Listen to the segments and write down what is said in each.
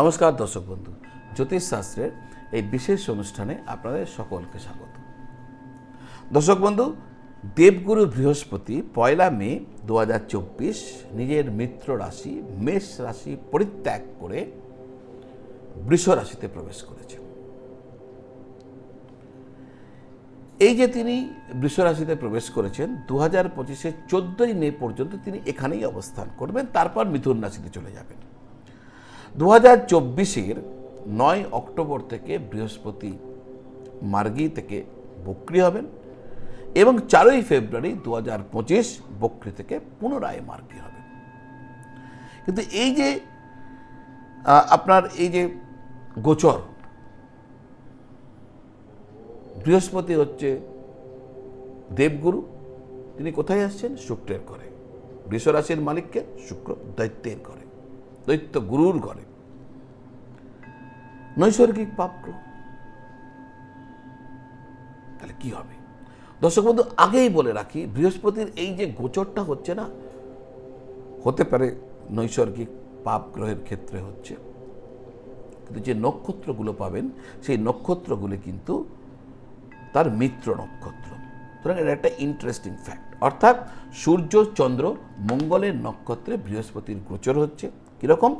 নমস্কার দর্শক বন্ধু জ্যোতিষশাস্ত্রের এই বিশেষ অনুষ্ঠানে আপনাদের সকলকে স্বাগত। দর্শক বন্ধু, দেবগুরু বৃহস্পতি পয়লা মে দু হাজার চব্বিশ নিজের মিত্র রাশি, মেষ রাশি পরিত্যাগ করে বৃষ রাশিতে প্রবেশ করেছেন। এই যে তিনি বৃষ রাশিতে প্রবেশ করেছেন, দু হাজার পঁচিশের চোদ্দই মে পর্যন্ত তিনি এখানেই অবস্থান করবেন, তারপর মিথুন রাশিতে চলে যাবেন। দু হাজার চব্বিশের নয় অক্টোবর থেকে বৃহস্পতি মার্গী থেকে বক্রি হবেন এবং চারই ফেব্রুয়ারি দু হাজার পঁচিশ বক্রি থেকে পুনরায় মার্গী হবেন। কিন্তু এই যে আপনার এই যে গোচর, বৃহস্পতি হচ্ছে দেবগুরু, তিনি কোথায় আসছেন? শুক্রের ঘরে। বৃষ রাশির মালিককে শুক্র দৈত্যের ঘরে। দৈত্য গুরুর ঘরে। নৈসর্গিক পাপ গ্রহ তাহলে কি হবে? দর্শক বন্ধু, আগেই বলে রাখি, বৃহস্পতির এই যে গোচরটা হচ্ছে না, হতে পারে নৈসর্গিক পাপ গ্রহের ক্ষেত্রে হচ্ছে। কিন্তু যে নক্ষত্রগুলো পাবেন, সেই নক্ষত্রগুলি কিন্তু তার মিত্র নক্ষত্র। সুতরাং এটা একটা ইন্টারেস্টিং ফ্যাক্ট অর্থাৎ সূর্য, চন্দ্র, মঙ্গলের নক্ষত্রে বৃহস্পতির গোচর হচ্ছে। কীরকম?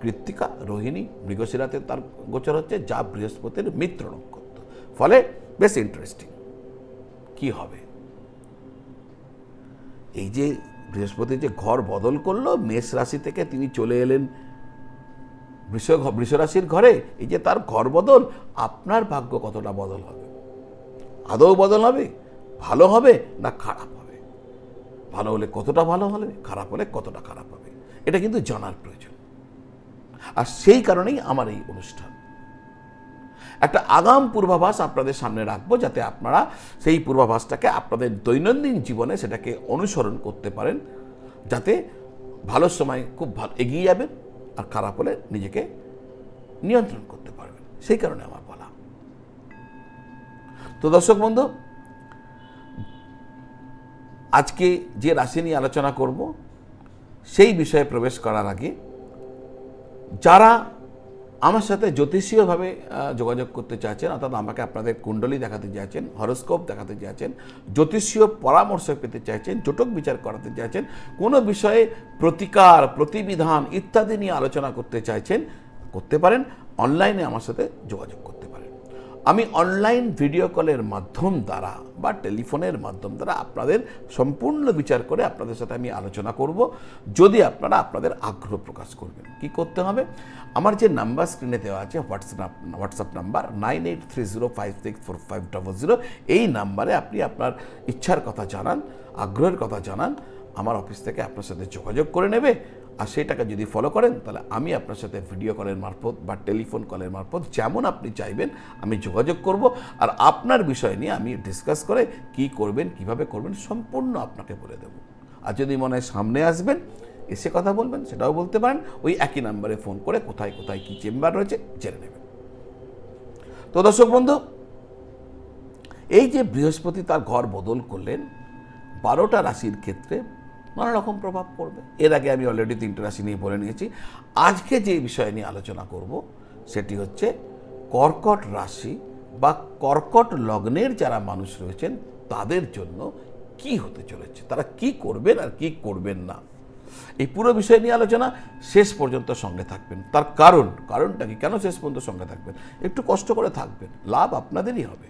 কৃত্তিকা, রোহিণী, মৃগশিরাতে তার গোচর হচ্ছে, যা বৃহস্পতির মিত্র নক্ষত্র। ফলে বেশ ইন্টারেস্টিং কি হবে? এই যে বৃহস্পতি যে ঘর বদল করল, মেষ রাশি থেকে তিনি চলে এলেন। বৃষ বৃষ রাশির ঘরে এই যে তার ঘর বদল, আপনার ভাগ্য কতটা বদল হবে? আদৌ বদল হবে? ভালো হবে না খারাপ হবে? ভালো হলে কতটা ভালো হবে? খারাপ হলে কতটা খারাপ হবে? এটা কিন্তু জানার প্রয়োজন। আর সেই কারণেই আমার এই অনুষ্ঠান। একটা আগাম পূর্বাভাস আপনাদের সামনে রাখব যাতে আপনারা সেই পূর্বাভাসটাকে আপনাদের দৈনন্দিন জীবনে সেটাকে অনুসরণ করতে পারেন, যাতে ভালো সময় খুব ভালো এগিয়ে যাবেন আর খারাপ হলে নিজেকে নিয়ন্ত্রণ করতে পারবেন। সেই কারণে আমার বলা। তো দর্শক বন্ধু, আজকে যে রাশি নিয়ে আলোচনা করব সেই বিষয়ে প্রবেশ করার আগে যারা আমার সাথে জ্যোতিষীয়ভাবে যোগাযোগ করতে চাইছেন, অর্থাৎ আমাকে আপনাদের কুণ্ডলী দেখাতে চাইছেন, হরস্কোপ দেখাতে চাইছেন, জ্যোতিষীয় পরামর্শ পেতে চাইছেন, জটক বিচার করাতে চাইছেন, কোনো বিষয়ে প্রতিকার, প্রতিবিধান ইত্যাদি নিয়ে আলোচনা করতে চাইছেন, করতে পারেন অনলাইনে আমার সাথে যোগাযোগ করতে আমি অনলাইন ভিডিও কলের মাধ্যম দ্বারা বা টেলিফোনের মাধ্যম দ্বারা আপনাদের সম্পূর্ণ বিচার করে আপনাদের সাথে আমি আলোচনা করব। যদি আপনারা আপনাদের আগ্রহ প্রকাশ করবেন, কি করতে হবে? আমার যে নাম্বার স্ক্রিনে দেওয়া আছে WhatsApp WhatsApp number nine eight three zero five six four five double zero এই নাম্বারে আপনি আপনার ইচ্ছার কথা জানান, আগ্রহের কথা জানান, আমার অফিস থেকে আপনার সাথে যোগাযোগ করে নেবে। আর সেটাকে যদি ফলো করেন, তাহলে আমি আপনার সাথে ভিডিও কলের মারফত বা টেলিফোন কলের মারফত যেমন আপনি চাইবেন, আমি যোগাযোগ করব। আর আপনার বিষয় নিয়ে আমি ডিসকাস করে কি করবেন, কীভাবে করবেন সম্পূর্ণ আপনাকে বলে দেব। আর যদি মনে হয় সামনে আসবেন, এসে কথা বলবেন, সেটাও বলতে পারেন। ওই একই নাম্বারে ফোন করে কোথায় কোথায় কী চেম্বার রয়েছে জেনে নেবেন। তো দর্শক বন্ধু, এই যে বৃহস্পতি তার ঘর বদল করলেন, বারোটা রাশির ক্ষেত্রে নানা রকম প্রভাব পড়বে। এর আগে আমি অলরেডি তিনটে রাশি নিয়ে বলে নিয়েছি। আজকে যে বিষয় নিয়ে আলোচনা করব, সেটি হচ্ছে কর্কট রাশি বা কর্কট লগ্নের যারা মানুষ রয়েছেন, তাদের জন্য কি হতে চলেছে? তারা কি করবেন আর কি করবেন না? এই পুরো বিষয় নিয়ে আলোচনা শেষ পর্যন্ত সঙ্গে থাকবেন। তার কারণ, কারণটা কি? কেন শেষ পর্যন্ত সঙ্গে থাকবেন? একটু কষ্ট করে থাকবেন। লাভ আপনাদেরই হবে।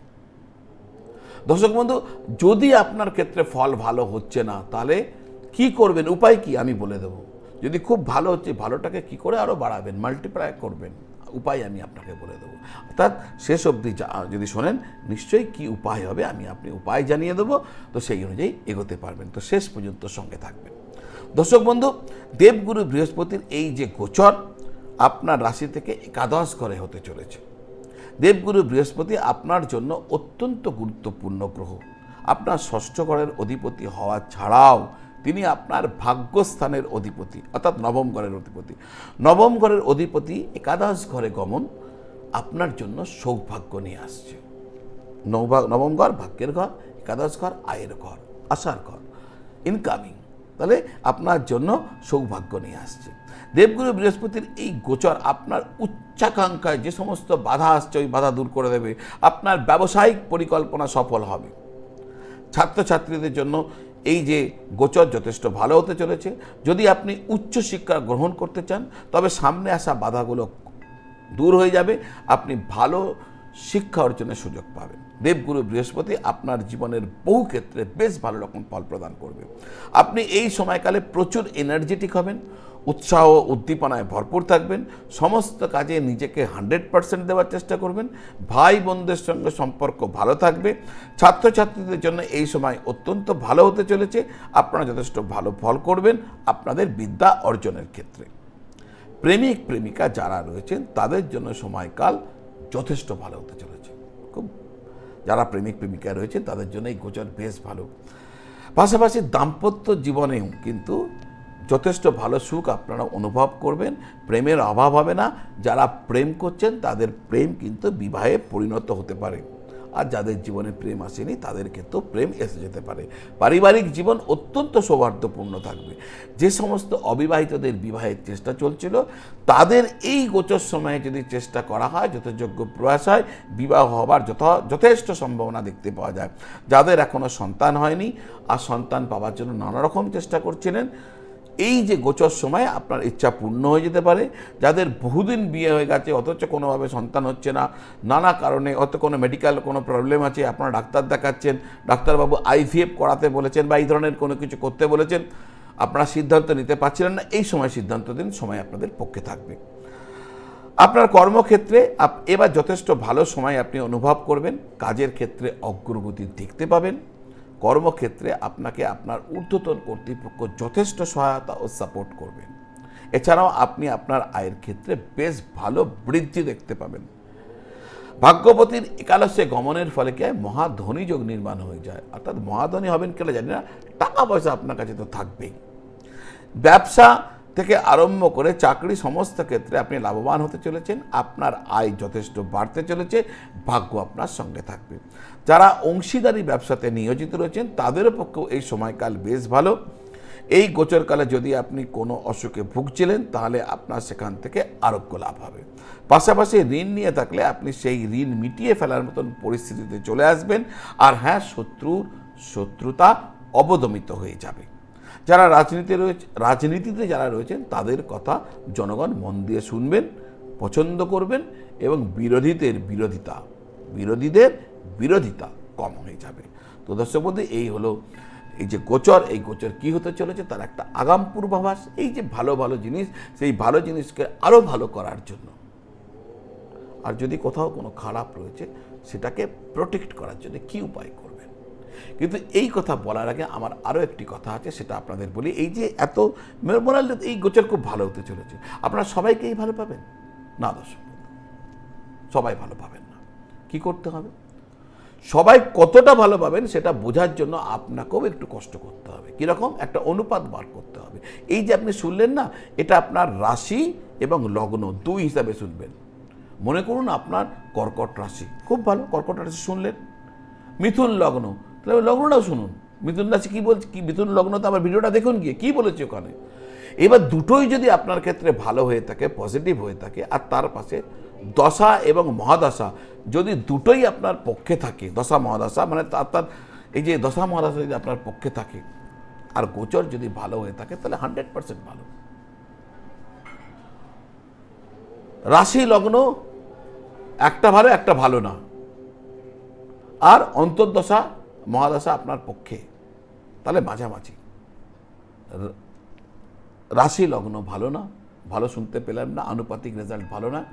দর্শক বন্ধু, যদি আপনার ক্ষেত্রে ফল ভালো হচ্ছে না, তাহলে কি করবেন, উপায় কি? আমি বলে দেবো। যদি খুব ভালো হচ্ছে, ভালোটাকে কি করে আরও বাড়াবেন মাল্টিপ্লাই করবেন, উপায় আমি আপনাকে বলে দেবো। অর্থাৎ শেষ অবধি যদি শোনেন, নিশ্চয়ই কি উপায় হবে আমি আপনি উপায় জানিয়ে দেবো, তো সেই অনুযায়ী এগোতে পারবেন। তো শেষ পর্যন্ত সঙ্গে থাকবেন। দর্শক বন্ধু, দেবগুরু বৃহস্পতির এই যে গোচর, আপনার রাশি থেকে একাদশ ঘরে হতে চলেছে। দেবগুরু বৃহস্পতি আপনার জন্য অত্যন্ত গুরুত্বপূর্ণ গ্রহ। আপনার ষষ্ঠ ঘরের অধিপতি হওয়া ছাড়াও তিনি আপনার ভাগ্যস্থানের অধিপতি, অর্থাৎ নবম ঘরের অধিপতি। নবম ঘরের অধিপতি একাদশ ঘরে গমন আপনার জন্য সৌভাগ্য নিয়ে আসছে। নবম ঘর ভাগ্যের ঘর, একাদশ ঘর আয়ের ঘর আশার ঘর ইনকামিং তাহলে আপনার জন্য সৌভাগ্য নিয়ে আসছে। দেবগুরু বৃহস্পতির এই গোচর আপনার উচ্চাকাঙ্ক্ষায় যে সমস্ত বাধা আসছে, ওই বাধা দূর করে দেবে। আপনার ব্যবসায়িক পরিকল্পনা সফল হবে। ছাত্রছাত্রীদের জন্য এই যে গোচর যথেষ্ট ভালো হতে চলেছে। যদি আপনি উচ্চশিক্ষা গ্রহণ করতে চান, তবে সামনে আসা বাধাগুলো দূর হয়ে যাবে। আপনি ভালো শিক্ষা অর্জনের সুযোগ পাবেন। দেবগুরু বৃহস্পতি আপনার জীবনের বহু ক্ষেত্রে বেশ ভালো রকম ফল প্রদান করবে। আপনি এই সময়কালে প্রচুর এনার্জেটিক হবেন। উৎসাহ, উদ্দীপনায় ভরপুর থাকবেন। সমস্ত কাজে নিজেকে হান্ড্রেড পার্সেন্ট দেওয়ার চেষ্টা করবেন। ভাই বোনদের সঙ্গে সম্পর্ক ভালো থাকবে। ছাত্রছাত্রীদের জন্য এই সময় অত্যন্ত ভালো হতে চলেছে। আপনারা যথেষ্ট ভালো ফল করবেন আপনাদের বিদ্যা অর্জনের ক্ষেত্রে। প্রেমিক, প্রেমিকা যারা রয়েছেন, তাদের জন্য সময়কাল যথেষ্ট ভালো হতে চলেছে। খুব যারা প্রেমিক, প্রেমিকা রয়েছেন, তাদের জন্য এই গোচর বেশ ভালো। পাশাপাশি দাম্পত্য জীবনেও কিন্তু যথেষ্ট ভালো সুখ আপনারা অনুভব করবেন, প্রেমের অভাব হবে না, যারা প্রেম করছেন তাদের প্রেম কিন্তু বিবাহে পরিণত হতে পারে। আর যাদের জীবনে প্রেম আসেনি তাদের ক্ষেত্রেও প্রেম এসে যেতে পারে। পারিবারিক জীবন অত্যন্ত সৌহার্দ্যপূর্ণ থাকবে। যে সমস্ত অবিবাহিতদের বিবাহের চেষ্টা চলছিল, তাদের এই গোচর সময়ে যদি চেষ্টা করা হয়, যথাযোগ্য প্রয়াস হয়, বিবাহ হবার যথা, যথেষ্ট সম্ভাবনা দেখতে পাওয়া যায়। যাদের এখনও সন্তান হয়নি, আর সন্তান পাওয়ার জন্য নানা রকম চেষ্টা করছিলেন এই যে গোচর সময় আপনার ইচ্ছা পূর্ণ হয়ে যেতে পারে, যাদের বহুদিন বিয়ে হয়ে গেছে, অথচ কোনোভাবে সন্তান হচ্ছে না, নানা কারণে অত কোনো মেডিকেল কোনো প্রবলেম আছে, আপনারা ডাক্তার দেখাচ্ছেন, ডাক্তারবাবু আইভিএফ করাতে বলেছেন বা এই ধরনের কোনো কিছু করতে বলেছেন, আপনারা সিদ্ধান্ত নিতে পারছিলেন না, এই সময় সিদ্ধান্ত দিন, সময় আপনাদের পক্ষে থাকবে। আপনার কর্মক্ষেত্রে এবার যথেষ্ট ভালো সময় আপনি অনুভব করবেন, কাজের ক্ষেত্রে অগ্রগতি দেখতে পাবেন। কর্মক্ষেত্রে আপনাকে আপনার ঊর্ধ্বতন কর্তৃপক্ষ যথেষ্ট সহায়তা ও সাপোর্ট করবেন এছাড়াও আপনি আপনার আয়ের ক্ষেত্রে বেশ ভালো বৃদ্ধি দেখতে পাবেন। ভাগ্যবতীর একাদশে গমনের ফলে কি হয়? মহাধনী যোগ নির্মাণ হয়ে যায়। অর্থাৎ মহাধনী হবেন কেন জানি না। টাকা পয়সা আপনার কাছে তো থাকবেই। ব্যবসা থেকে আরম্ভ করে চাকরি সমস্ত ক্ষেত্রে আপনি লাভবান হতে চলেছেন, আপনার আয় যথেষ্ট বাড়তে চলেছে, ভাগ্য আপনার সঙ্গে থাকবে। যারা অংশীদারি ব্যবসাতে নিয়োজিত রয়েছেন, তাদের পক্ষেও এই সময়কাল বেশ ভালো। এই গোচরকালে যদি আপনি কোনো অসুখে ভুগছিলেন, তাহলে আপনার সেখান থেকে আরোগ্য লাভ হবে। পাশাপাশি ঋণ নিয়ে থাকলে আপনি সেই ঋণ মিটিয়ে ফেলার মতন পরিস্থিতিতে চলে আসবেন, আর হ্যাঁ শত্রুর শত্রুতা অবদমিত হয়ে যাবে। যারা রাজনীতি রয়েছে, রাজনীতিতে যারা রয়েছেন, তাদের কথা জনগণ মন দিয়ে শুনবেন, পছন্দ করবেন এবং বিরোধীদের বিরোধিতা বিরোধীদের বিরোধিতা কম হয়ে যাবে। তো দর্শক বন্ধু, এই হলো এই যে গোচর, এই গোচর কি হতে চলেছে তার একটা আগাম পূর্বাভাস, এই যে ভালো ভালো জিনিস, সেই ভালো জিনিসকে আরও ভালো করার জন্য। আর যদি কোথাও কোনো খারাপ রয়েছে, সেটাকে প্রোটেক্ট করার জন্য কি উপায় করবেন? কিন্তু এই কথা বলার আগে আমার আরও একটি কথা আছে, সেটা আপনাদের বলি। এই যে এত মনে এই গোচর খুব ভালো হতে চলেছে। আপনারা সবাইকেই ভালো পাবেন? না, দর্শক সবাই ভালো পাবেন না। কি করতে হবে? সবাই কতটা ভালো পাবেন সেটা বোঝার জন্য আপনাকেও একটু কষ্ট করতে হবে। কীরকম? একটা অনুপাত বার করতে হবে। এই যে আপনি শুনলেন না, এটা আপনার রাশি এবং লগ্ন দুই হিসাবে শুনবেন। মনে করুন আপনার কর্কট রাশি। খুব ভালো, কর্কট রাশি শুনলেন। মিথুন লগ্ন তাহলে লগ্নটাও শুনুন। মিথুন রাশি কী বলছে? কি মিথুন লগ্ন তো আমার ভিডিওটা দেখুন গিয়ে। কী বলেছে ওখানে? এবার দুটোই যদি আপনার ক্ষেত্রে ভালো হয়ে থাকে পজিটিভ হয়ে থাকে, আর তার পাশে দশা এবং মহাদশা যদি দুটোই আপনার পক্ষে থাকে, দশা মহাদশা মানে তার এই যে দশা মহাদশা যদি আপনার পক্ষে থাকে, আর গোচর যদি ভালো হয়ে থাকে, তাহলে হান্ড্রেড পার্সেন্ট ভালো। রাশি লগ্ন একটা ভালো একটা ভালো না। আর অন্তর্দশা মহাদশা আপনার পক্ষে। তাহলে মাঝামাঝি। রাশি লগ্ন ভালো না, ভালো শুনতে পেলাম না, আনুপাতিক রেজাল্ট ভালো না,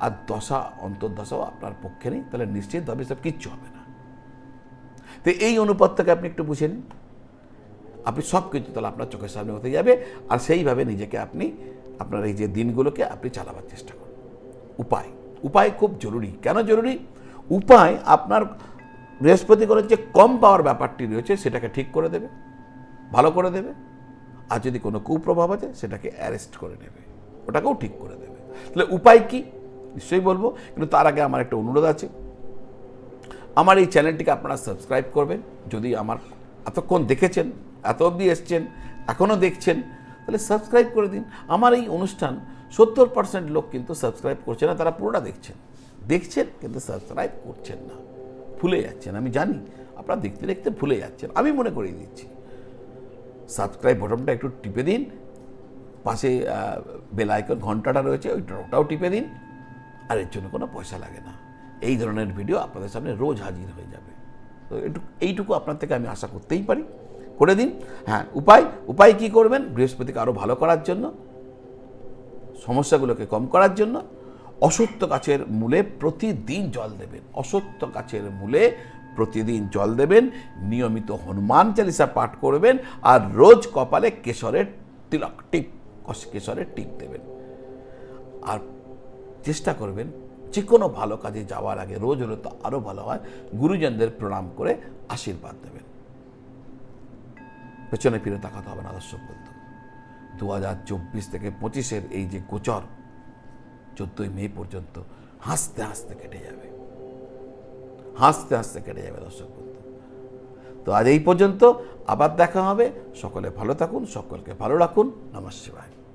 আর দশা, অন্তর্দশাও আপনার পক্ষে নেই, তাহলে নিশ্চিতভাবে সব কিচ্ছু হবে না। তো এই অনুপাতটাকে আপনি একটু বুঝে নিন। আপনি সব কিছু তাহলে আপনার চোখের সামনে হতে যাবে, আর সেইভাবে নিজেকে আপনি, আপনার এই যে দিনগুলোকে আপনি চালাবার চেষ্টা করুন। উপায়। উপায় খুব জরুরি। কেন জরুরি? উপায় আপনার বৃহস্পতি যে কম পাওয়ার ব্যাপারটি রয়েছে, সেটাকে ঠিক করে দেবে, ভালো করে দেবে, আর যদি কোনো কুপ্রভাব আছে, সেটাকে অ্যারেস্ট করে নেবে, ওটাকেও ঠিক করে দেবে। তাহলে উপায় কি? নিশ্চয়ই বলব, কিন্তু তার আগে আমার একটা অনুরোধ আছে। আমার এই চ্যানেলটিকে আপনারা সাবস্ক্রাইব করবেন। যদি আমার এতক্ষণ দেখেছেন, এত অবধি এসছেন এখনও দেখছেন, তাহলে সাবস্ক্রাইব করে দিন। আমার এই অনুষ্ঠান সত্তর পার্সেন্ট লোক কিন্তু সাবস্ক্রাইব করছে না, তারা পুরোটা দেখছেন। দেখছেন, কিন্তু সাবস্ক্রাইব করছেন না। ভুলে যাচ্ছেন, আমি জানি। আপনারা দেখতে দেখতে ভুলে যাচ্ছেন, আমি মনে করিয়ে দিচ্ছি। সাবস্ক্রাইব বটনটা একটু টিপে দিন। পাশে বেল আইকন ঘন্টাটা রয়েছে ওইটা ওটাও টিপে দিন। আর এর জন্য কোনো পয়সা লাগে না। এই ধরনের ভিডিও আপনাদের সামনে রোজ হাজির হয়ে যাবে। তো একটু, এইটুকু আপনার থেকে আমি আশা করতেই পারি। করে দিন। হ্যাঁ উপায় উপায় কি করবেন? বৃহস্পতিকে আরও ভালো করার জন্য, সমস্যাগুলোকে কম করার জন্য অসত্য গাছের মূলে প্রতিদিন জল দেবেন। অসত্য গাছের মূলে প্রতিদিন জল দেবেন। নিয়মিত হনুমান চালিসা পাঠ করবেন আর রোজ কপালে কেশরের তিলক, টিপ কেশরের টিপ দেবেন। আর চেষ্টা করবেন যে কোনো ভালো কাজে যাওয়ার আগে রোজ হলে তো আরও ভালো হয়, গুরুজনদের প্রণাম করে আশীর্বাদ দেবেন। পেছনে ফিরে তাকাতে হবে না দর্শক বন্ধু দু হাজার চব্বিশ থেকে পঁচিশের এই যে গোচর চোদ্দই মে পর্যন্ত হাসতে হাসতে কেটে যাবে। হাসতে হাসতে কেটে যাবে দর্শক বন্ধু। তো আজ এই পর্যন্ত আবার দেখা হবে। সকলে ভালো থাকুন, সকলকে ভালো রাখুন। নমস্কার।